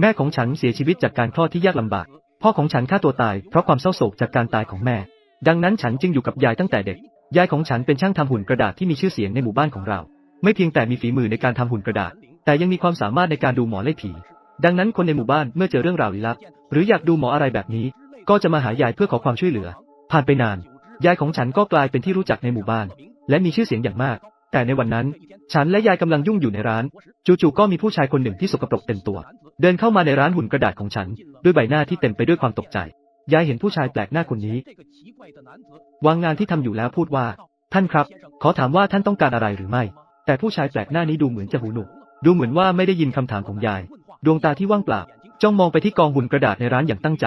แม่ของฉันเสียชีวิตจากการคลอดที่ยากลำบาก พ่อของฉันฆ่าตัวตายเพราะความเศร้าโศกจากการตายของแม่ ดังนั้นฉันจึงอยู่กับยายตั้งแต่เด็ก ยายของฉันเป็นช่างทำหุ่นกระดาษที่มีชื่อเสียงในหมู่บ้านของเรา ไม่เพียงแต่มีฝีมือในการทำหุ่นกระดาษ แต่ยังมีความสามารถในการดูหมอเล่ผี ดังนั้นคนในหมู่บ้านเมื่อเจอเรื่องราวลี้ลับ หรืออยากดูหมออะไรแบบนี้ ก็จะมาหายายเพื่อขอความช่วยเหลือ ผ่านไปนาน ยายของฉันก็กลายเป็นที่รู้จักในหมู่บ้าน และมีชื่อเสียงอย่างมาก แต่ในวันนั้น ฉันและยายกำลังยุ่งอยู่ในร้าน จู่ๆก็มีผู้ชายคนหนึ่งที่สกปรกเต็มตัว เดินเข้ามาในร้านหุ่นกระดาษของฉัน ด้วยใบหน้าที่เต็มไปด้วยความตกใจ ยายเห็นผู้ชายแปลกหน้าคนนี้ วางงานที่ทำอยู่แล้วพูดว่า ท่านครับ ขอถามว่าท่านต้องการอะไรหรือไม่ แต่ผู้ชายแปลกหน้านี้ดูเหมือนจะหูหนวกดูเหมือนว่าไม่ได้ยินคำถามของยาย ดวงตาที่ว่างเปล่าจ้องมองไปที่กองหุ่นกระดาษในร้านอย่างตั้งใจ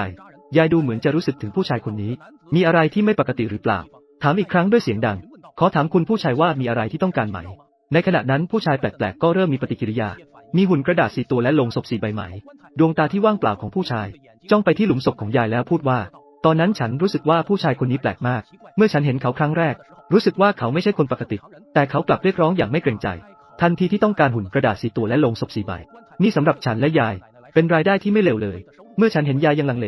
ยายดูเหมือนจะรู้สึกถึงผู้ชายคนนี้ มีอะไรที่ไม่ปกติหรือเปล่า ถามอีกครั้งด้วยเสียงดัง ขอถามคุณผู้ชายว่ามีอะไรที่ต้องการไหม ในขณะนั้นผู้ชายแปลกๆ ก็เริ่มมีปฏิกิริยา มีหุ่นกระดาษสีตัวและลงศพสีใบไหมดวงตาที่ว่างเปล่าของผู้ชาย จ้องไปที่หลุมศพของยายแล้วพูดว่า ตอนนั้นฉันรู้สึกว่าผู้ชายคนนี้แปลกมาก เมื่อฉันเห็นเขาครั้งแรก รู้สึกว่าเขาไม่ใช่คนปกติ แต่เขากลับเรียกร้องอย่างไม่เกรงใจ ทันทีที่ต้องการหุ่นกระดาษสีตัวและลงศพสีใบ นี่สำหรับฉันและยาย เป็นรายได้ที่ไม่เลวเลย เมื่อฉันเห็นยายยังลังเล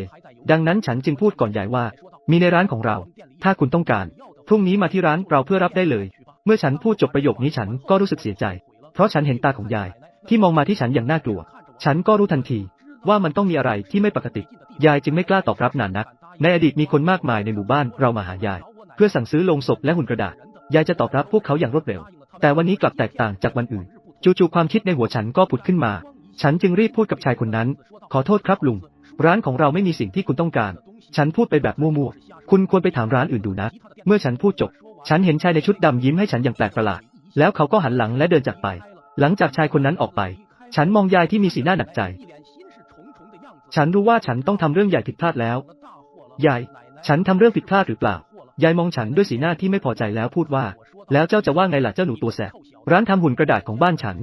ดังนั้นฉันจึงพูดก่อนยายว่า มีในร้านของเรา ถ้าคุณต้องการ พรุ่งนี้มาที่ร้านเราเพื่อรับได้เลย เมื่อฉันพูดจบประโยคนี้ฉันก็รู้สึกเสียใจ เพราะฉันเห็นตาของยาย ที่มองมาที่ฉันอย่างน่ากลัว ฉันก็รู้ทันที ว่ามันต้องมีอะไรที่ไม่ปกติ ยายจึงไม่กล้าตอบรับนานนัก ในอดีตมีคนมากมายในหมู่บ้านเรามาหายาย เพื่อสั่งซื้อโลงศพและหุ่นกระดาษ ยายจะตอบรับพวกเขาอย่างรวดเร็ว แต่วันนี้กลับแตกต่างจากวันอื่น จู่ๆความคิดในหัวฉันก็ผุดขึ้นมา ฉันจึงรีบพูดกับชายคนนั้น ขอโทษครับลุง ร้านของเราไม่มีสิ่งที่คุณต้องการ ฉันพูดไปแบบมั่วๆ คุณควรไปถามร้านอื่นดูนะ เมื่อฉันพูดจบ ฉันเห็นชายในชุดดำยิ้มให้ฉันอย่างแปลกประหลาด แล้วเขาก็หันหลังและเดินจากไป หลังจากชายคนนั้นออกไป ฉันมองยายที่มีสีหน้าหนักใจ ฉันรู้ว่าฉันต้องทำเรื่องใหญ่ผิดพลาดแล้ว ยาย ฉันทำเรื่องผิดพลาดหรือเปล่า ยายมองฉันด้วยสีหน้าที่ไม่พอใจแล้วพูดว่า แล้วเจ้าจะว่าไงล่ะเจ้าหนูตัวแสบ ร้านทำหุ่นกระดาษของบ้านฉัน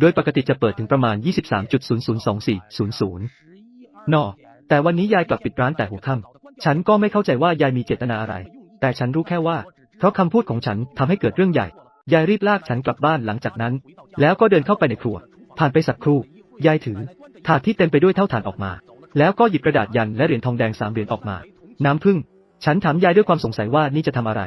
โดยปกติจะเปิดถึงประมาณ 23.002400นอ แต่วันนี้ยายกลับปิดร้านแต่หัวค่ำฉันก็ไม่เข้าใจว่ายายมีเจตนาอะไร แต่ฉันรู้แค่ว่า เพราะคำพูดของฉันทำให้เกิดเรื่องใหญ่ ยายรีบลากฉันกลับบ้านหลังจากนั้น แล้วก็เดินเข้าไปในครัว ผ่านไปสักครู่ ยายถือ ถาดที่เต็มไปด้วยเท่าฐานออกมา แล้วก็หยิบกระดาษยันและเหรียญทองแดงสามเหรียญออกมา น้ำพึ่ง ฉันถามยายด้วยความสงสัยว่านี่จะทำอะไร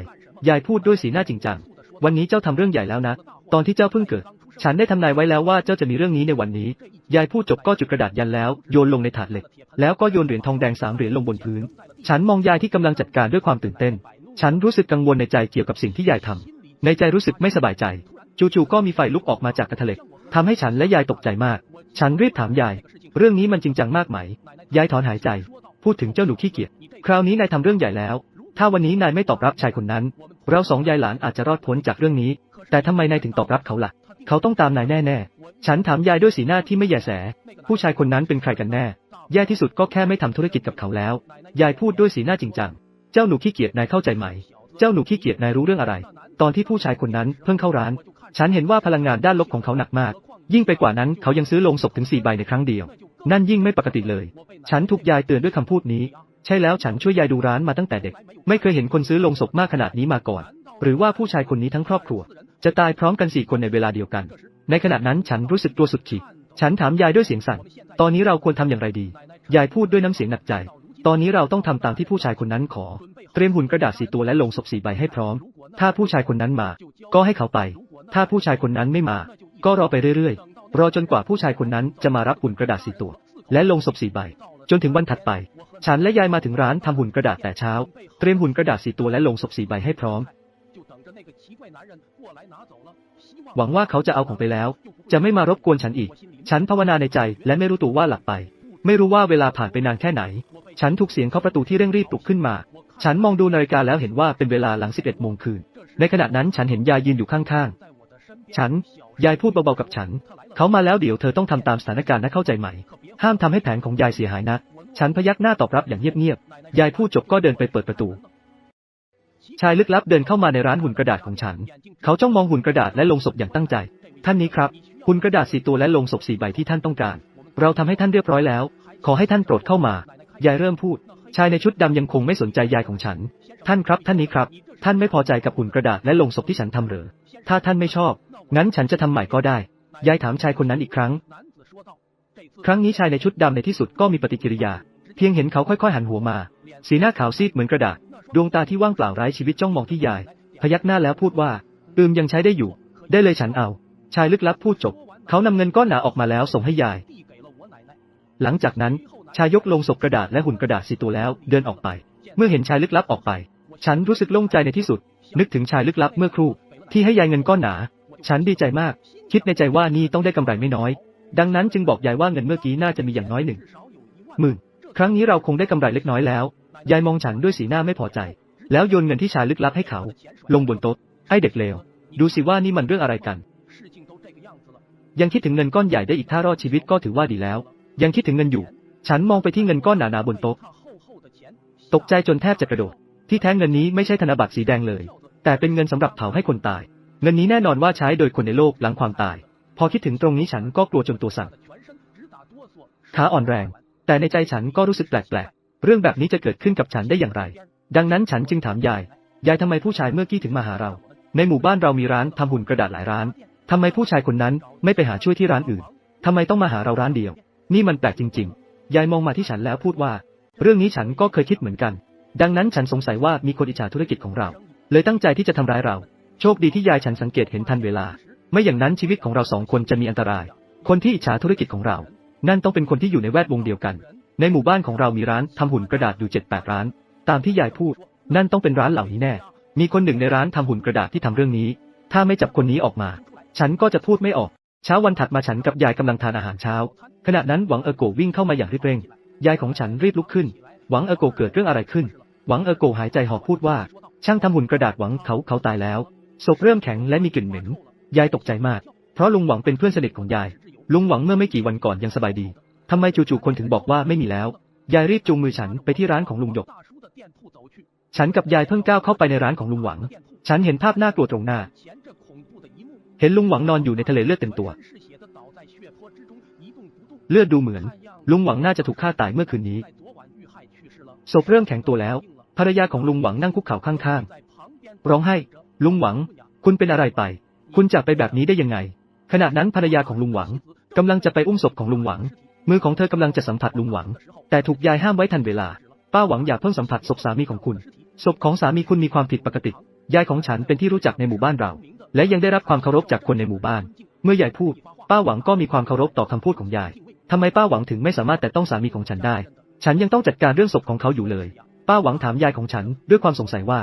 ยายพูดด้วยสีหน้าจริงจัง วันนี้เจ้าทำเรื่องใหญ่แล้วนะ ตอนที่เจ้าเพิ่งเกิด ฉันได้ทำนายไว้แล้วว่าเจ้าจะมีเรื่องนี้ในวันนี้ ยายพูดจบก็จุดกระดาษยันแล้ว โยนลงในถาดเหล็ก แล้วก็โยนเหรียญทองแดงสามเหรียญลงบนพื้น ฉันมองยายที่กำลังจัดการด้วยความตื่นเต้น ฉันรู้สึกกังวลในใจเกี่ยวกับสิ่งที่ยายทำในใจรู้สึกไม่สบายใจ จู่ๆก็มีไฟลุกออกมาจากกระทะเหล็กทำให้ฉันและยายตกใจมาก ฉันรีบถามยาย เรื่องนี้มันจริงจังมากไหม ยายถอนหายใจ พูดถึงเจ้าหนูขี้เกียจ คราวนี้นายทำเรื่องใหญ่แล้ว ถ้าวันนี้นายไม่ตอบรับชายคนนั้น เราสองยายหลานอาจจะรอดพ้นจากเรื่องนี้ แต่ทำไมนายถึงตอบรับเขาล่ะ เขาต้องตามนายแน่ๆฉันถามยายด้วยสีหน้าที่ไม่แยแส ผู้ชายคนนั้นเป็นใครกันแน่ แย่ที่สุดก็แค่ไม่ทำธุรกิจกับเขาแล้ว ยายพูดด้วยสีหน้าจริงจัง เจ้าหนูขี้เกียจนายเข้าใจไหม เจ้าหนูขี้เกียจนายรู้เรื่องอะไร ตอนที่ผู้ชายคนนั้นเพิ่งเข้าร้าน ฉันเห็นว่าพลังงานด้านลบของเขาหนักมาก ยิ่งไปกว่านั้นเขายังซื้อลงศพถึงสี่ใบในครั้งเดียว นั่นยิ่งไม่ปกติเลย ฉันถูกยายเตือนด้วยคำพูดนี้ ใช่แล้วฉันช่วยยายดูร้านมาตั้งแต่เด็ก ไม่เคยเห็นคนซื้อลงศพมากขนาดนี้มาก่อน หรือว่าผู้ชายคนนี้ทั้งครอบครัว จะตายพร้อมกันสี่คนในเวลาเดียวกัน ในขณะนั้นฉันรู้สึกตัวสุดขีด ฉันถามยายด้วยเสียงสั่น ตอนนี้เราควรทำอย่างไรดี ยายพูดด้วยน้ำเสียงหนักใจ ตอนนี้เราต้องทำตามที่ผู้ชายคนนั้นขอ เตรียมหุ่นกระดาษสีตัวและลงศพสีใบให้พร้อม ถ้าผู้ชายคนนั้นมา ก็ให้เขาไป ถ้าผู้ชายคนนั้นไม่มา ก็รอไปเรื่อยๆ รอจนกว่าผู้ชายคนนั้นจะมารับหุ่นกระดาษสีตัว และลงศพสีใบ จนถึงวันถัดไป ฉันและยายมาถึงร้านทำหุ่นกระดาษแต่เช้า เตรียมหุ่นกระดาษสีตัวและลงศพสีใบให้พร้อม หวังว่าเขาจะเอาของไปแล้ว จะไม่มารบกวนฉันอีก ฉันภาวนาในใจและไม่รู้ตัวว่าหลับไป ไม่รู้ว่าเวลาผ่านไปนานแค่ไหน ฉันถูกเสียงเคาะประตูที่เร่งรีบปลุกขึ้นมา ฉันมองดูนาฬิกาแล้วเห็นว่าเป็นเวลาหลัง11โมงคืน ในขณะนั้นฉันเห็นยายยืนอยู่ข้างๆ ฉัน ยายพูดเบาๆกับฉัน เขามาแล้วเดี๋ยวเธอต้องทำตามสถานการณ์นะเข้าใจไหม ห้ามทำให้แผนของยายเสียหายนะ ฉันพยักหน้าตอบรับอย่างเงียบๆ ยายพูดจบก็เดินไปเปิดประตู ชายลึกลับเดินเข้ามาในร้านหุ่นกระดาษของฉัน เขาจ้องมองหุ่นกระดาษและลงศพอย่างตั้งใจ ท่านนี้ครับ หุ่นกระดาษสีตัวและลงศพสี่ใบที่ท่านต้องการ เราทำให้ท่านเรียบร้อยแล้ว ขอให้ท่านโปรดเข้ามา ยายเริ่มพูด ชายในชุดดำยังคงไม่สนใจยายของฉัน ท่านครับ ท่านนี้ครับ ท่านไม่พอใจกับหุ่นกระดาษและลงศพที่ฉันทำเหรือ ถ้าท่านไม่ชอบ งั้นฉันจะทำใหม่ก็ได้ ยายถามชายคนนั้นอีกครั้ง ครั้งนี้ชายในชุดดำในที่สุดก็มีปฏิกิริยา เพียงเห็นเขาค่อยๆหันหัวมา สีหน้าขาวซีดเหมือนกระดาษ ดวงตาที่ว่างเปล่าไร้ชีวิตจ้องมองที่ยาย พยักหน้าแล้วพูดว่า อืมยังใช้ได้อยู่ ได้เลยฉันเอา ชายลึกลับพูดจบ เขานำเงินก้อนหนาออกมาแล้วส่งให้ยาย หลังจากนั้น ชายยกลงศพกระดาษและหุ่นกระดาษสีตัวแล้วเดินออกไป เมื่อเห็นชายลึกลับออกไป ฉันรู้สึกโล่งใจในที่สุด นึกถึงชายลึกลับเมื่อครู่ ที่ให้ยายเงินก้อนหนา ฉันดีใจมาก คิดในใจว่านี่ต้องได้กำไรไม่น้อย ดังนั้นจึงบอกยายว่าเงินเมื่อกี้น่าจะมีอย่างน้อยหนึ่งหมื่นครั้งนี้เราคงได้กำไรเล็กน้อยแล้ว ยายมองฉันด้วยสีหน้าไม่พอใจ แล้วโยนเงินที่ชายลึกลับให้เขา ลงบนโต๊ะไอ้เด็กเลว ดูสิว่านี่มันเรื่องอะไรกัน ยังคิดถึงเงินก้อนใหญ่ได้อีกถ้ารอดชีวิตก็ถือว่าดีแล้ว ยังคิดถึงเงินอยู่ ฉันมองไปที่เงินก้อนหนาๆบนโต๊ะ ตกใจจนแทบจะกระโดด ที่แท้เงินนี้ไม่ใช่ธนบัตรสีแดงเลย แต่เป็นเงินสำหรับเผาให้คนตาย เงินนี้แน่นอนว่าใช้โดยคนในโลกหลังความตาย พอคิดถึงตรงนี้ฉันก็กลัวจนตัวสั่นขาอ่อนแรง แต่ในใจฉันก็รู้สึกแปลกๆ เรื่องแบบนี้จะเกิดขึ้นกับฉันได้อย่างไร ดังนั้นฉันจึงถามยาย ยายทำไมผู้ชายเมื่อกี้ถึงมาหาเรา ในหมู่บ้านเรามีร้านทำหุ่นกระดาษหลายร้านทำไมผู้ชายคนนั้นไม่ไปหาช่วยที่ร้านอื่นทำไมต้องมาหาเราร้านเดียว นี่มันแปลกจริง ๆ ยายมองมาที่ฉันแล้วพูดว่า เรื่องนี้ฉันก็เคยคิดเหมือนกัน ดังนั้นฉันสงสัยว่ามีคนอิจฉาธุรกิจของเรา เลยตั้งใจที่จะทำร้ายเรา โชคดีที่ยายฉันสังเกตเห็นทันเวลา ไม่อย่างนั้นชีวิตของเราสองคนจะมีอันตราย คนที่อิจฉาธุรกิจของเรา นั่นต้องเป็นคนที่อยู่ในแวดวงเดียวกัน ในหมู่บ้านของเรามีร้านทำหุ่นกระดาษอยู่เจ็ดแปดร้าน ตามที่ยายพูด นั่นต้องเป็นร้านเหล่านี้แน่ มีคนหนึ่งในร้านทำหุ่นกระดาษที่ทำเรื่องนี้ ถ้าไม่จับคนนี้ออกมา ฉันก็จะพูดไม่ออก เช้าวันถัดมาฉันกับยายกำลังทานอาหารเช้า ขณะนั้นหวังเออโกวิ่งเข้ามาอย่างรีบเร่ง ยายของฉันรีบลุกขึ้น หวังเออโกเกิดเรื่องอะไรขึ้น หวังเออโกหายใจหอบพูดว่า ช่างทำหุ่นกระดาษหวังเขาเขาตายแล้ว ศพเริ่มแข็งและมีกลิ่นเหม็น ยายตกใจมาก เพราะลุงหวังเป็นเพื่อนสนิทของยาย ลุงหวังเมื่อไม่กี่วันก่อนยังสบายดี ทำไมจู่ๆคนถึงบอกว่าไม่มีแล้ว ยายรีบจูงมือฉันไปที่ร้านของลุงหยก ฉันกับยายเพิ่งก้าวเข้าไปในร้านของลุงหวัง ฉันเห็นภาพน่ากลัวตรงหน้า เห็นลุงหวังนอนอยู่ในทะเลเลือดเต็มตัว เลือดดูเหมือน ลุงหวังน่าจะถูกฆ่าตายเมื่อคืนนี้ ศพเริ่มแข็งตัวแล้ว ภรรยาของลุงหวังนั่งคุกเข่าข้างๆ ร้องไห้ ลุงหวัง คุณเป็นอะไรไป คุณจากไปแบบนี้ได้ยังไง ขณะนั้นภรรยาของลุงหวังกำลังจะไปอุ้มศพของลุงหวัง มือของเธอกำลังจะสัมผัสลุงหวัง แต่ถูกยายห้ามไว้ทันเวลา ป้าหวังอย่าเพิ่งสัมผัสศพสามีของคุณ ศพของสามีคุณมีความผิดปกติ ยายของฉันเป็นที่รู้จักในหมู่บ้านเรา และยังได้รับความเคารพจากคนในหมู่บ้าน เมื่อยายพูด ป้าหวังก็มีความเคารพต่อคำพูดของยายทำไมป้าหวังถึงไม่สามารถแต่ต้องสามีของฉันได้ ฉันยังต้องจัดการเรื่องศพของเขาอยู่เลย ป้าหวังถามยายของฉันด้วยความสงสัยว่า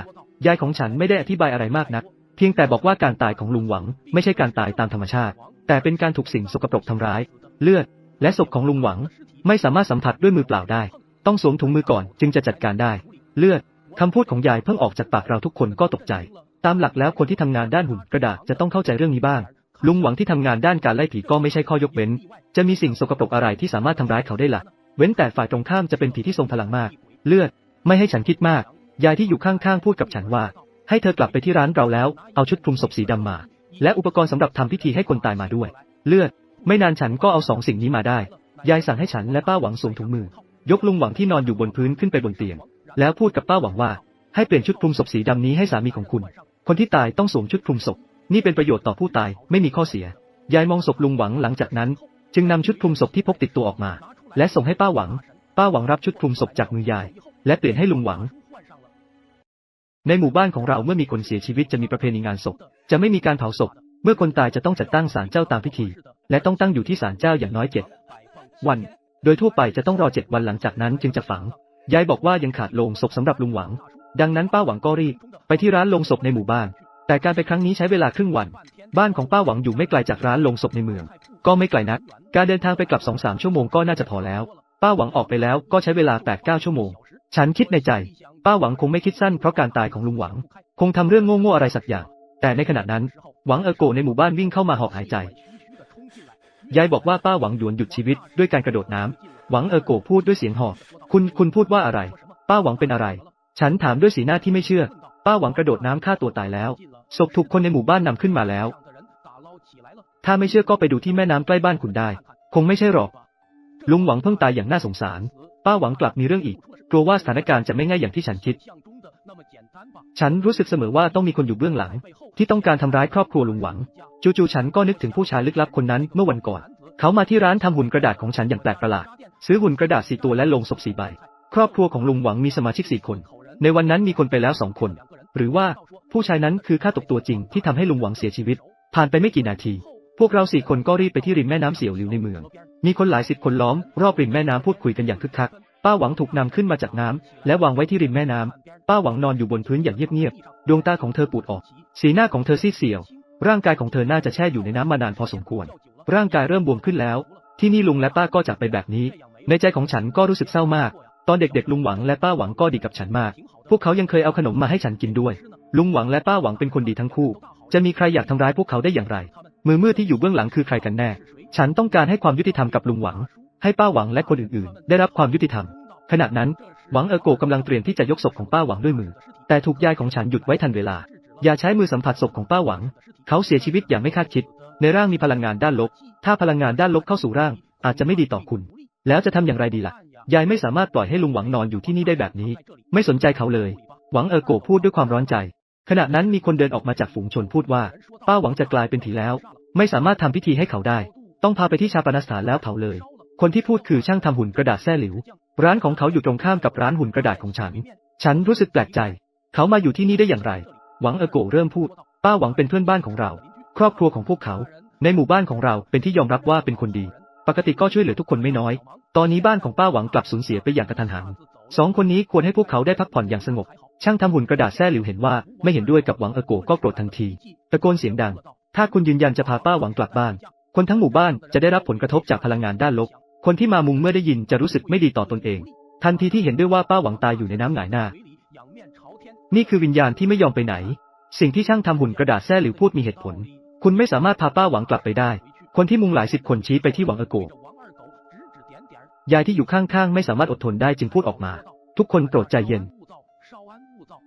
ยายของฉันไม่ได้อธิบายอะไรมากนัก เพียงแต่บอกว่าการตายของลุงหวัง ไม่ใช่การตายตามธรรมชาติ แต่เป็นการถูกสิ่งสกปรกทำร้าย เลือด และศพของลุงหวังไม่สามารถสัมผัสด้วยมือเปล่าได้ ต้องสวมถุงมือก่อนจึงจะจัดการได้ เลือดคำพูดของยายเพิ่งออกจากปากเราทุกคนก็ตกใจ ตามหลักแล้วคนที่ทำงานด้านหุ่นกระดาษจะต้องเข้าใจเรื่องนี้บ้าง ลุงหวังที่ทำงานด้านการไล่ผีก็ไม่ใช่ข้อยกเว้น จะมีสิ่งสกปรกอะไรที่สามารถทำร้ายเขาได้ละ่ะ เว้นแต่ฝ่ายตรงข้ามจะเป็นผีที่ทรงพลังมาก เลือด ไม่ให้ฉันคิดมาก ยายที่อยู่ข้างๆพูดกับฉันว่า ให้เธอกลับไปที่ร้านเราแล้ว เอาชุดคลุมศพสีดำมา และอุปกรณ์สำหรับทำพิธีให้คนตายมาด้วย เลือด ไม่นานฉันก็เอาสองสิ่งนี้มาได้ ยายสั่งให้ฉันและป้าหวังสวมถุงมือ ยกลุงหวังที่นอนอยู่บนพื้นขึ้นไปบนเตียง แล้วพูดกับป้าหวังว่า ให้เปลี่ยนชุดคลุมศพสีดำนี้ให้สามีของคุณ คนที่ตายต้องสวมชุดคลุมศพ นี่เป็นประโยชน์ต่อผู้ตาย ไม่มีข้อเสีย ยายมองศพลุงหวังหลังจากนั้น จึงนำชุดคลุมศพที่พกติดตัวออกมา และส่งให้ป้าหวัง ป้าหวังรับชุดคลุมศพจากมือยาย และเปลี่ยนให้ลุงหวังในหมู่บ้านของเราเมื่อมีคนเสียชีวิตจะมีประเพณีงานศพ จะไม่มีการเผาศพ เมื่อคนตายจะต้องจัดตั้งศาลเจ้าตามพิธี และต้องตั้งอยู่ที่ศาลเจ้าอย่างน้อยเจ็ดวัน โดยทั่วไปจะต้องรอเจ็ดวันหลังจากนั้นจึงจะฝัง ยายบอกว่ายังขาดโลงศพสำหรับลุงหวัง ดังนั้นป้าหวังก็รีบไปที่ร้านโลงศพในหมู่บ้าน แต่การไปครั้งนี้ใช้เวลาครึ่งวัน บ้านของป้าหวังอยู่ไม่ไกลจากร้านโลงศพในเมือง ก็ไม่ไกลนัก การเดินทางไปกลับสองสามชั่วโมงก็น่าจะพอแล้ว ป้าหวังออกไปแล้วก็ใช้เวลาแปดเก้าชั่วโมง ฉันคิดในใจ ป้าหวังคงไม่คิดสั้นเพราะการตายของลุงหวัง คงทำเรื่องโง่ๆอะไรสักอย่าง แต่ในขณะนั้น หวังเออโกในหมู่บ้านวิ่งเข้ามาหอบหายใจ ยายบอกว่าป้าหวังหยวนหยุดชีวิตด้วยการกระโดดน้ำหวังเออโกพูดด้วยเสียงหอบ คุณคุณพูดว่าอะไร ป้าหวังเป็นอะไร ฉันถามด้วยสีหน้าที่ไม่เชื่อ ป้าหวังกระโดดน้ำฆ่าตัวตายแล้ว ศพถูกคนในหมู่บ้านนำขึ้นมาแล้ว ถ้าไม่เชื่อก็ไปดูที่แม่น้ำใกล้บ้านคุณได้ คงไม่ใช่หรอก ลุงหวังเพิ่งตายอย่างน่าสงสาร ป้าหวังกลับมีเรื่องอีก กลัวว่าสถานการณ์จะไม่ง่ายอย่างที่ฉันคิด ฉันรู้สึกเสมอว่าต้องมีคนอยู่เบื้องหลัง ที่ต้องการทำร้ายครอบครัวลุงหวัง จู่ๆฉันก็นึกถึงผู้ชายลึกลับคนนั้นเมื่อวันก่อน เขามาที่ร้านทำหุ่นกระดาษของฉันอย่างแปลกประหลาด ซื้อหุ่นกระดาษสี่ตัวและลงศพสี่ใบ ครอบครัวของลุงหวังมีสมาชิกสี่คน ในวันนั้นมีคนไปแล้วสองคน หรือว่าผู้ชายนั้นคือฆาตกตัวจริงที่ทำให้ลุงหวังเสียชีวิต ผ่านไปไม่กี่นาที พวกเราสี่คนก็รีบไปที่ริมแม่น้ำเสี่ยวหลิวในเมือง มีคนหลายสิบคนล้อมรอบริมแม่น้ำพูดคุยกันอย่างคึกคัก ป้าหวังถูกนำขึ้นมาจากน้ำและวางไว้ที่ริมแม่น้ำป้าหวังนอนอยู่บนพื้นอย่างเงียบๆ ดวงตาของเธอปูดออก สีหน้าของเธอซีดเสียว ร่างกายของเธอน่าจะแช่อยู่ในน้ำมานานพอสมควร ร่างกายเริ่มบวมขึ้นแล้ว ที่นี่ลุงและป้าก็จากไปแบบนี้ ในใจของฉันก็รู้สึกเศร้ามาก ตอนเด็กๆลุงหวังและป้าหวังก็ดีกับฉันมาก พวกเขายังเคยเอาขนมมาให้ฉันกินด้วย ลุงหวังและป้าหวังเป็นคนดีทั้งคู่ จะมีใครอยากทำร้ายพวกเขาได้อย่างไร มือมืดที่อยู่เบื้องหลังคือใครกันแน่ ฉันต้องการให้ความยุติธรรมกับลุงหวัง ให้ป้าหวังและคนอื่นๆ ได้รับความยุติธรรม ขณะนั้น หวังเออโกกำลังเตรียมที่จะยกศพของป้าหวังด้วยมือ แต่ถูกยายของฉันหยุดไว้ทันเวลา อย่าใช้มือสัมผัสศพของป้าหวัง เขาเสียชีวิตอย่างไม่คาดคิด ในร่างมีพลังงานด้านลบ ถ้าพลังงานด้านลบเข้าสู่ร่าง อาจจะไม่ดีต่อคุณ แล้วจะทำอย่างไรดีล่ะ ยายไม่สามารถปล่อยให้ลุงหวังนอนอยู่ที่นี่ได้แบบนี้ ไม่สนใจเขาเลย หวังเออโกพูดด้วยความร้อนใจ ขณะนั้นมีคนเดินออกมาจากฝูงชนพูดว่า ป้าหวังจะกลายเป็นผีแล้ว ไม่สามารถทำพิธีให้เขาได้ ต้องพาไปที่ชาปนสถานแล้วเผาเลย คนที่พูดคือช่างทำหุ่นกระดาษแซ่หลิว ร้านของเขาอยู่ตรงข้ามกับร้านหุ่นกระดาษของฉัน ฉันรู้สึกแปลกใจ เขามาอยู่ที่นี่ได้อย่างไร หวังเอโกเริ่มพูด ป้าหวังเป็นเพื่อนบ้านของเรา ครอบครัวของพวกเขา ในหมู่บ้านของเราเป็นที่ยอมรับว่าเป็นคนดี ปกติก็ช่วยเหลือทุกคนไม่น้อย ตอนนี้บ้านของป้าหวังกลับสูญเสียไปอย่างกระทันหันสองคนนี้ควรให้พวกเขาได้พักผ่อนอย่างสงบ ช่างทำหุ่นกระดาษแซ่หลิวเห็นว่าไม่เห็นด้วยกับหวังเออโกก็โกรธทันที ตะโกนเสียงดัง ถ้าคุณยืนยันจะพาป้าหวังกลับบ้าน คนทั้งหมู่บ้านจะได้รับผลกระทบจากพลังงานด้านลบ คนที่มามุงเมื่อได้ยินจะรู้สึกไม่ดีต่อตนเอง ทันทีที่เห็นด้วยว่าป้าหวังตายอยู่ในน้ำหงายหน้า นี่คือวิญญาณที่ไม่ยอมไปไหน สิ่งที่ช่างทำหุ่นกระดาษแซ่หลิวพูดมีเหตุผล คุณไม่สามารถพาป้าหวังกลับไปได้ คนที่มุงหลายสิบคนชี้ไปที่หวังเออโกยายที่อยู่ข้างๆ ไม่สามารถอดทนได้จึงพูดออกมา ทุกคนโปรดใจเย็น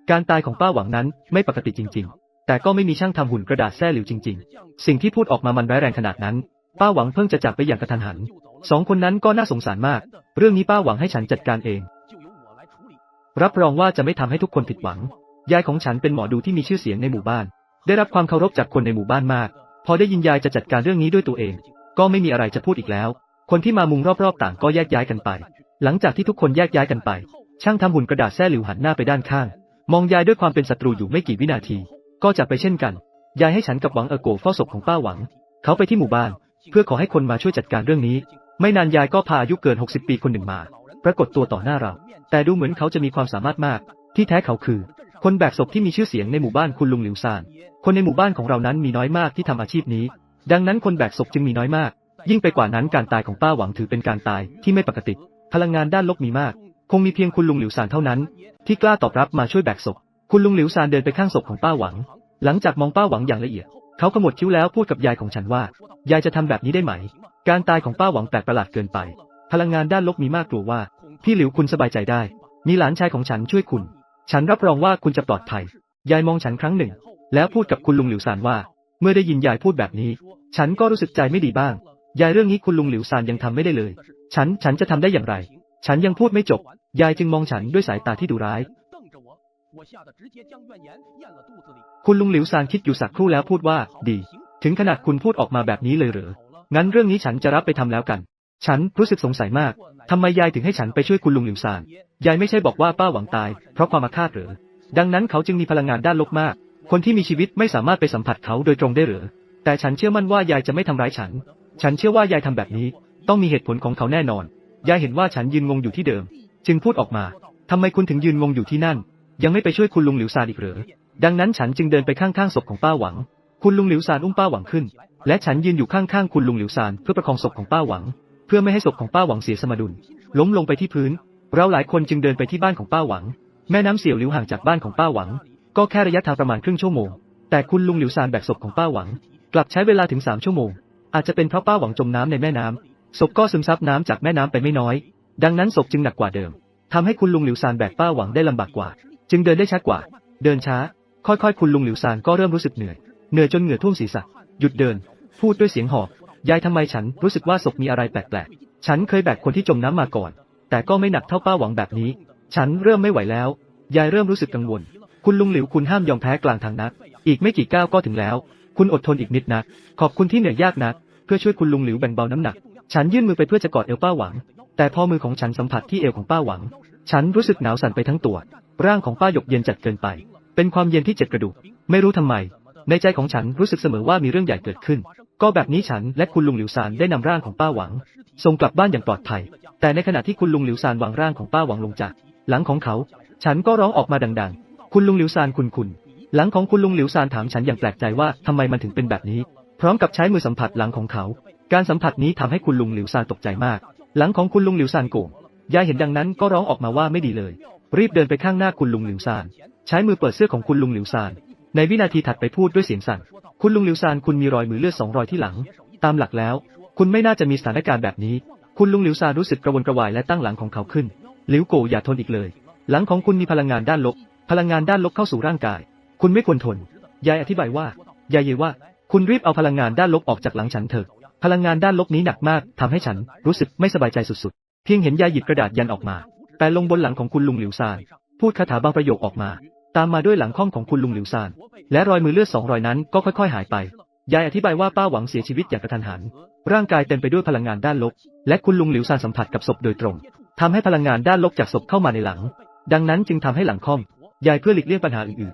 การตายของป้าหวังนั้นไม่ปกติจริง ๆ แต่ก็ไม่มีช่างทำหุ่นกระดาษแซ่หลิวจริง ๆ สิ่งที่พูดออกมามันร้ายแรงขนาดนั้น ป้าหวังเพิ่งจะจากไปอย่างกระทันหัน สองคนนั้นก็น่าสงสารมาก เรื่องนี้ป้าหวังให้ฉันจัดการเอง รับรองว่าจะไม่ทำให้ทุกคนผิดหวัง ยายของฉันเป็นหมอดูที่มีชื่อเสียงในหมู่บ้าน ได้รับความเคารพจากคนในหมู่บ้านมาก พอได้ยินยายจะจัดการเรื่องนี้ด้วยตัวเอง ก็ไม่มีอะไรจะพูดอีกแล้ว คนที่มามุงรอบๆต่างก็แยกย้ายกันไป หลังจากที่ทุกคนแยกย้ายกันไป ช่างทำหุ่นกระดาษแซ่หลิวหันหน้าไปด้านข้าง มองยายด้วยความเป็นศัตรูอยู่ไม่กี่วินาที ก็จากไปเช่นกัน ยายให้ฉันกับหวังเออโกเฝ้าศพของป้าหวัง เขาไปที่หมู่บ้าน เพื่อขอให้คนมาช่วยจัดการเรื่องนี้ ไม่นานยายก็พาอายุเกิน 60 ปีคนหนึ่งมา ปรากฏตัวต่อหน้าเรา แต่ดูเหมือนเขาจะมีความสามารถมาก ที่แท้เขาคือ คนแบกศพที่มีชื่อเสียงในหมู่บ้านคุณลุงหลิวซาน คนในหมู่บ้านของเรานั้นมีน้อยมากที่ทำอาชีพนี้ ดังนั้นคนแบกศพจึงมีน้อยมาก ยิ่งไปกว่านั้นการตายของป้าหวังถือเป็นการตายที่ไม่ปกติ พลังงานด้านลบมีมาก คงมีเพียงคุณลุงหลิวซานเท่านั้น ที่กล้าตอบรับมาช่วยแบกศพ คุณลุงหลิวซานเดินไปข้างศพของป้าหวัง หลังจากมองป้าหวังอย่างละเอียด เขาขมวดคิ้วแล้วพูดกับยายของฉันว่า ยายจะทำแบบนี้ได้ไหม การตายของป้าหวังแปลกประหลาดเกินไป พลังงานด้านลบมีมากกลัวว่า พี่หลิวคุณสบายใจได้ มีหลานชายของฉันช่วยคุณ ฉันรับรองว่าคุณจะปลอดภัย ยายมองฉันครั้งหนึ่ง แล้วพูดกับคุณลุงหลิวซานว่า เมื่อได้ยินยายพูดแบบนี้ ฉันก็รู้สึกใจไม่ดีบ้าง ยายเรื่องนี้คุณลุงหลิวซานยังทำไม่ได้เลย ฉัน ฉันจะทำได้อย่างไร ฉันยังพูดไม่จบ ยายจึงมองฉันด้วยสายตาที่ดุร้าย คุณลุงหลิวซานคิดอยู่สักครู่แล้วพูดว่า ดี ถึงขนาดคุณพูดออกมาแบบนี้เลยเหรองั้นเรื่องนี้ฉันจะรับไปทำแล้วกัน ฉันรู้สึกสงสัยมากทำไมยายถึงให้ฉันไปช่วยคุณลุงหลิวซาน ยายไม่ใช่บอกว่าป้าหวังตาย เพราะความอาฆาตหรือ ดังนั้นเขาจึงมีพลังงานด้านลบมาก คนที่มีชีวิตไม่สามารถไปสัมผัสเขาโดยตรงได้หรือ แต่ฉันเชื่อมั่นว่ายายจะไม่ทำร้ายฉัน ฉันเชื่อว่ายายทำแบบนี้ ต้องมีเหตุผลของเขาแน่นอน ยายเห็นว่าฉันยืนงงอยู่ที่เดิม จึงพูดออกมาทำไมคุณถึงยืนงงอยู่ที่นั่น ยังไม่ไปช่วยคุณลุงหลิวซานอีกหรือดังนั้นฉันจึงเดินไปข้างๆศพของป้าหวัง คุณลุงหลิวซานอุ้มป้าหวังขึ้น และฉันยืนอยู่ข้างๆคุณลุงหลิวซานเพื่อประคองศพของป้าหวัง เพื่อไม่ให้ศพของป้าหวังเสียสมดุล ล้มลงไปที่พื้น เราหลายคนจึงเดินไปที่บ้านของป้าหวัง แม่น้ำเสี่ยวหลิวห่างจากบ้านของป้าหวัง ก็แค่ระยะทางประมาณครึ่งชั่วโมง แต่คุณลุงหลิวซานแบกศพของป้าหวัง กลับใช้เวลาถึงสามชั่วโมง อาจจะเป็นเพราะป้าหวังจมน้ำในแม่น้ำศพก็ซึมซับน้ำจากแม่น้ำไปไม่น้อย ดังนั้นศพจึงหนักกว่าเดิมทำให้คุณลุงหลิวซานแบกป้าหวังได้ลำบากกว่า จึงเดินได้ช้ากว่า เดินช้า ค่อยๆ คุณลุงหลิวซานก็เริ่มรู้สึกเหนื่อย เหนื่อยจนเหงื่อท่วมศีรษะ หยุดเดิน พูดด้วยเสียงหอบ ยายทำไมฉันรู้สึกว่าศพมีอะไรแปลกๆ ฉันเคยแบกคนที่จมน้ำมาก่อน แต่ก็ไม่หนักเท่าป้าหวังแบบนี้ ฉันเริ่มไม่ไหวแล้ว ยายเริ่มรู้สึกกังวล คุณลุงหลิวคุณห้ามยอมแพ้กลางทางนัก อีกไม่กี่ก้าวก็ถึงแล้ว คุณอดทนอีกนิดนะขอบคุณที่เหนื่อยยากนะเพื่อช่วยคุณลุงหลิวแบ่งเบาน้ำหนัก ฉันยื่นมือไปเพื่อจะกอดเอวป้าหวัง แต่พอมือของฉันสัมผัสที่เอวของป้าหวัง ฉันรู้สึกหนาวสั่นไปทั้งตัว ร่างของป้าหยกเย็นจัดเกินไป เป็นความเย็นที่เจ็บกระดูก ไม่รู้ทำไม ในใจของฉันรู้สึกเสมอว่ามีเรื่องใหญ่เกิดขึ้น ก็แบบนี้ฉันและคุณลุงหลิวซานได้นำร่างของป้าหวังส่งกลับบ้านอย่างปลอดภัย แต่ในขณะที่คุณลุงหลิวซานวางร่างของป้าหวังลงจาก หลังของเขา ฉันก็ร้องออกมาดังๆ คุณลุงหลิวซานคุณคุณ หลังของคุณลุงหลิวซานถามฉันอย่างแปลกใจว่าทำไมมันถึงเป็นแบบนี้ พร้อมกับใช้มือสัมผัสหลังของเขา การสัมผัสนี้ทำให้คุณลุงหลิวซานตกใจมาก หลังของคุณลุงหลิวซานโก่ง ยายเห็นดังนั้นก็ร้องออกมาว่าไม่ดีเลย รีบเดินไปข้างหน้าคุณลุงหลิวซาน ใช้มือเปิดเสื้อของคุณลุงหลิวซาน ในวินาทีถัดไปพูดด้วยเสียงสั่น คุณลุงหลิวซานคุณมีรอยมือเลือดสองรอยที่หลัง ตามหลักแล้ว คุณไม่น่าจะมีสถานการณ์แบบนี้ คุณลุงหลิวซานรู้สึกกระวนกระวายและตั้งหลังของเขาขึ้น หลิวโกอย่าทนอีกเลย หลังของคุณมีพลังงานด้านลบ พลังงานด้านลบเข้าสู่ร่างกาย คุณไม่ควรทน ยายอธิบายว่ายายเยว่า คุณรีบเอาพลังงานด้านลบออกจากหลังฉันเถอะ พลังงานด้านลบนี้หนักมากทำให้ฉันรู้สึกไม่สบายใจสุดๆ เพียงเห็นยายหยิบกระดาษยันออกมา แต่ลงบนหลังของคุณลุงหลิวซาน พูดคาถาบางประโยคออกมา ตามมาด้วยหลังค่อมของคุณลุงหลิวซาน และรอยมือเลือดสองรอยนั้นก็ค่อยๆ หายไป ยายอธิบายว่าป้าหวังเสียชีวิตอย่างกระทันหัน ร่างกายเต็มไปด้วยพลังงานด้านลบ และคุณลุงหลิวซานสัมผัสกับศพโดยตรงทำให้พลังงานด้านลบจากศพเข้ามาในหลัง ดังนั้นจึงทำให้หลังค่อมยายเพื่อหลีกเลี่ยงปัญหาอื่น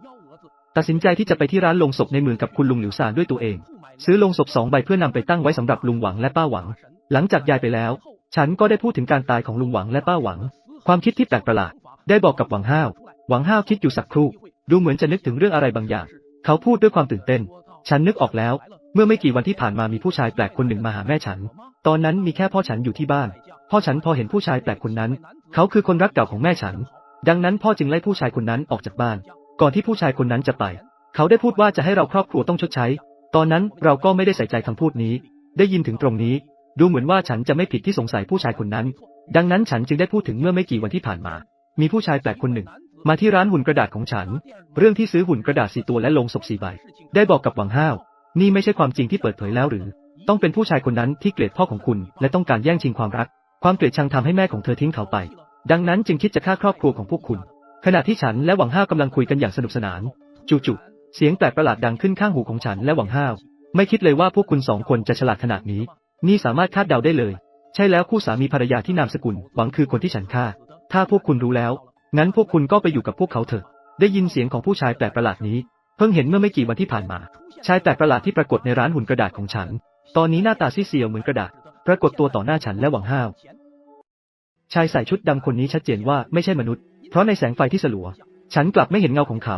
ๆ ตัดสินใจที่จะไปที่ร้านลงศพในเมืองกับคุณลุงหลิวซานด้วยตัวเอง ซื้อลงศพสองใบเพื่อนำไปตั้งไว้สำหรับลุงหวังและป้าหวัง หลังจากยายไปแล้ว ฉันก็ได้พูดถึงการตายของลุงหวังและป้าหวัง ความคิดที่แปลกประหลาด ได้บอกกับหวังห้าว หวังห้าวคิดอยู่สักครู่ ดูเหมือนจะนึกถึงเรื่องอะไรบางอย่าง เขาพูดด้วยความตื่นเต้น ฉันนึกออกแล้ว เมื่อไม่กี่วันที่ผ่านมามีผู้ชายแปลกคนหนึ่งมาหาแม่ฉัน ตอนนั้นมีแค่พ่อฉันอยู่ที่บ้าน พ่อฉันพอเห็นผู้ชายแปลกคนนั้น เขาคือคนรักเก่าของแม่ฉัน ดังนั้นพ่อจึงไล่ผู้ชายคนนั้นออกจากบ้าน ก่อนที่ผู้ชายคนนั้นจะไป เขาได้พูดว่าจะให้เราครอบครัวต้องชดใช้ ตอนนั้นเราก็ไม่ได้ใส่ใจคำพูดนี้ ได้ยินถึงตรงนี้ ดูเหมือนว่าฉันจะไม่ผิดที่สงสัยผู้ชายคนนั้น ดังนั้นฉันจึงได้พูดถึงเมื่อไม่กี่วันที่ผ่านมา มีผู้ชายแปลกคนหนึ่ง มาที่ร้านหุ่นกระดาษของฉัน เรื่องที่ซื้อหุ่นกระดาษสี่ตัวและลงศพสี่ใบ ได้บอกกับหวังห้าว นี่ไม่ใช่ความจริงที่เปิดเผยแล้วหรือ ต้องเป็นผู้ชายคนนั้นที่เกลียดพ่อของคุณ และต้องการแย่งชิงความรัก ความเกลียดชังทำให้แม่ของเธอทิ้งเขาไป ดังนั้นจึงคิดจะฆ่าครอบครัวของพวกคุณ ขณะที่ฉันและหวังห้าวกำลังคุยกันอย่างสนุกสนาน จู่ๆเสียงแปลกประหลาดดังขึ้นข้างหูของฉันและหวังห้าว ไม่คิดเลยว่าพวกคุณสองคนจะฉลาดขนาดนี้ นี่สามารถคาดเดาได้เลย ใช่แล้วคู่สามีภรรยาที่นามสกุลหวังคือคนที่ฉันฆ่า ถ้าพวกคุณรู้แล้ว งั้นพวกคุณก็ไปอยู่กับพวกเขาเถอะ ได้ยินเสียงของผู้ชายแปลกประหลาดนี้ เพิ่งเห็นเมื่อไม่กี่วันที่ผ่านมา ชายแปลกประหลาดที่ปรากฏในร้านหุ่นกระดาษของฉัน ตอนนี้หน้าตาซีเซียวเหมือนกระดาษ ปรากฏตัวต่อหน้าฉันและหวังห้าว ชายใส่ชุดดำคนนี้ชัดเจนว่าไม่ใช่มนุษย์ เพราะในแสงไฟที่สลัว ฉันกลับไม่เห็นเงาของเขา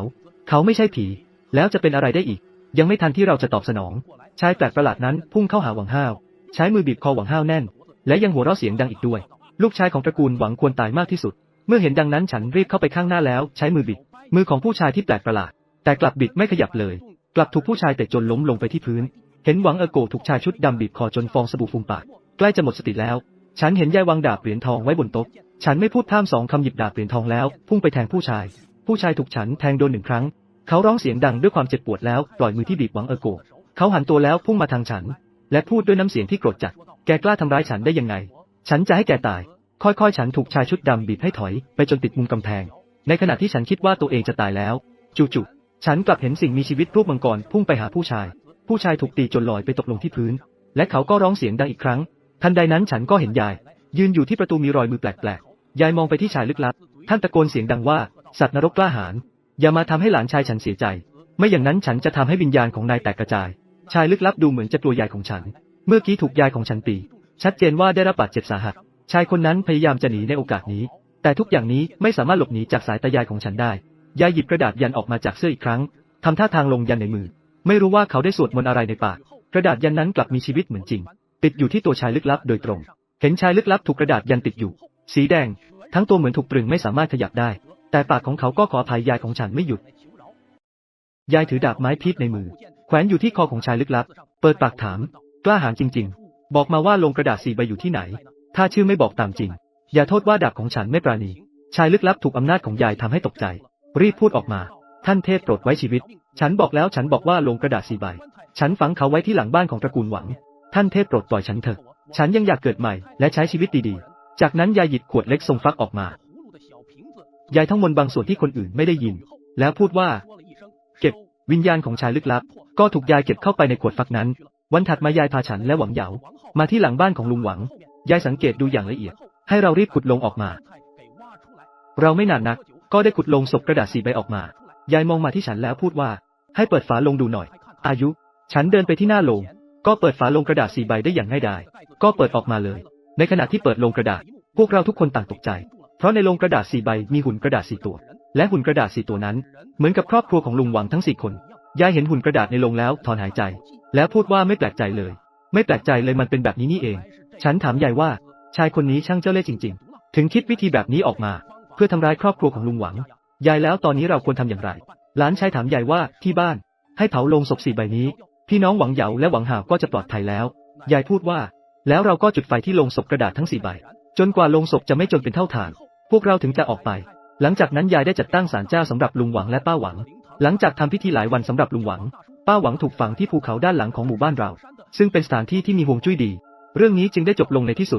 เขาไม่ใช่ผี แล้วจะเป็นอะไรได้อีก ยังไม่ทันที่เราจะตอบสนอง ชายแปลกประหลาดนั้นพุ่งเข้าหาหวังห้าว ใช้มือบีบคอหวังห้าวแน่น และยังหัวเราะเสียงดังอีกด้วย ลูกชายของตระกูลหวังควรตายมากที่สุด เมื่อเห็นดังนั้นฉันรีบเข้าไปข้างหน้าแล้วใช้มือบิด มือของผู้ชายที่แปลกประหลาด แต่กลับบิดไม่ขยับเลย กลับถูกผู้ชายเตะจนล้มลงไปที่พื้น เห็นหวังเอโกถูกชายชุดดำบีบคอจนฟองสบู่ฟูมปาก ใกล้จะหมดสติแล้ว ฉันเห็นยายวางดาบเหรียญทองไว้บนโต๊ะ ฉันไม่พูดพร่ำสองคำหยิบดาบเหรียญทองแล้ว พุ่งไปแทงผู้ชาย ผู้ชายถูกฉันแทงโดนหนึ่งครั้ง เขาร้องเสียงดังด้วยความเจ็บปวดแล้วปล่อยมือที่บีบหวังเอโกเขาหันตัวแล้วพุ่งมาทางฉัน และพูดด้วยน้ำเสียงที่โกรธจัด แกกล้าทำร้ายฉันได้ยังไง ฉันจะให้แกตาย ค่อยๆ ฉันถูกชายชุดดำบีบให้ถอย ไปจนติดมุมกำแพง ในขณะที่ฉันคิดว่าตัวเองจะตายแล้ว จู่ๆ ฉันกลับเห็นสิ่งมีชีวิตรูปมังกรพุ่งไปหาผู้ชาย ผู้ชายถูกตีจนลอยไปตกลงที่พื้น และเขาก็ร้องเสียงดังอีกครั้ง ทันใดนั้นฉันก็เห็นยาย ยืนอยู่ที่ประตูมีรอยมือแปลกๆ ยายมองไปที่ชายลึกลับ ท่านตะโกนเสียงดังว่า สัตว์นรกกล้าหาญ อย่ามาทำให้หลานชายฉันเสียใจ ไม่อย่างนั้นฉันจะทำให้วิญญาณของนายแตกกระจาย ชายลึกลับดูเหมือนจะกลัวยายของฉัน เมื่อกี้ถูกยายของฉันตี ชัดเจนว่าได้รับบาดเจ็บสาหัส ชายคนนั้นพยายามจะหนีในโอกาสนี้ แต่ทุกอย่างนี้ไม่สามารถหลบหนีจากสายตายายของฉันได้ ยายหยิบกระดาษยันออกมาจากเสื้ออีกครั้ง ทำท่าทางลงยันในมือ ไม่รู้ว่าเขาได้สวดมนต์อะไรในปาก กระดาษยันนั้นกลับมีชีวิตเหมือนจริง ติดอยู่ที่ตัวชายลึกลับโดยตรง เห็นชายลึกลับถูกกระดาษยันติดอยู่ สีแดง ทั้งตัวเหมือนถูกตรึงไม่สามารถขยับได้ แต่ปากของเขาก็ขออภัยยายของฉันไม่หยุด ยายถือดาบไม้พีชในมือ แขวนอยู่ที่คอของชายลึกลับ เปิดปากถาม กล้าหาญจริง ๆ บอกมาว่าลงกระดาษสี่ใบอยู่ที่ไหน ถ้าชื่อไม่บอกตามจริง อย่าโทษว่าดาบของฉันไม่ปราณี ชายลึกลับถูกอำนาจของยายทำให้ตกใจ รีบพูดออกมา ท่านเทพโปรดไว้ชีวิต ฉันบอกแล้วฉันบอกว่าลงกระดาษสี่ใบ ฉันฝังเขาไว้ที่หลังบ้านของตระกูลหวัง ท่านเทพโปรดปล่อยฉันเถอะ ฉันยังอยากเกิดใหม่และใช้ชีวิตดีๆ จากนั้นยายหยิบขวดเล็กทรงฟักออกมา ยายทั้งมนต์บางส่วนที่คนอื่นไม่ได้ยิน แล้วพูดว่า เก็บ วิญญาณของชายลึกลับ ก็ถูกยายเก็บเข้าไปในขวดฟักนั้น วันถัดมายายพาฉันและหวังเหยา มาที่หลังบ้านของลุงหวัง ยายสังเกตดูอย่างละเอียด ให้เรารีบขุดลงออกมา เราไม่นานนัก ก็ได้ขุดลงศพกระดาษสีใบออกมา ยายมองมาที่ฉันแล้วพูดว่า ให้เปิดฝาลงดูหน่อย อายุ ฉันเดินไปที่หน้าโลง ก็เปิดฝาลงกระดาษสีใบได้อย่างง่ายดาย ก็เปิดออกมาเลย ในขณะที่เปิดลงกระดาษ พวกเราทุกคนต่างตกใจ เพราะในลงกระดาษสี่ใบมีหุ่นกระดาษสี่ตัว และหุ่นกระดาษสี่ตัวนั้น เหมือนกับครอบครัวของลุงหวังทั้งสี่คน ยายเห็นหุ่นกระดาษในโลงแล้วถอนหายใจ แล้วพูดว่าไม่แปลกใจเลย ไม่แปลกใจเลยมันเป็นแบบนี้นี่เอง ฉันถามยายว่า ชายคนนี้ช่างเจ้าเล่ห์จริง ๆ ถึงคิดวิธีแบบนี้ออกมา เพื่อทำร้ายครอบครัวของลุงหวัง ยายแล้วตอนนี้เราควรทำอย่างไร หลานชายถามยายว่าที่บ้าน ให้เผาโลงศพสี่ใบนี้ พี่น้องหวังเหยาและหวังหาวก็จะปลอดภัยแล้ว ยายพูดว่า แล้วเราก็จุดไฟที่โลงศพกระดาษทั้งสี่ใบ จนกว่าโลงศพจะไม่จนเป็นเท่าฐาน พวกเราถึงจะออกไป หลังจากนั้นยายได้จัดตั้งศาลเจ้าสำหรับลุงหวังและป้าหวัง หลังจากทำพิธีหลายวันสำหรับลุงหวัง ป้าหวังถูกฝังที่ภูเขาด้านหลังของหมู่บ้านเรา ซึ่งเป็นสถานที่ที่มีฮวงจุ้ยดี เรื่องนี้จึงได้จบลงในที่สุด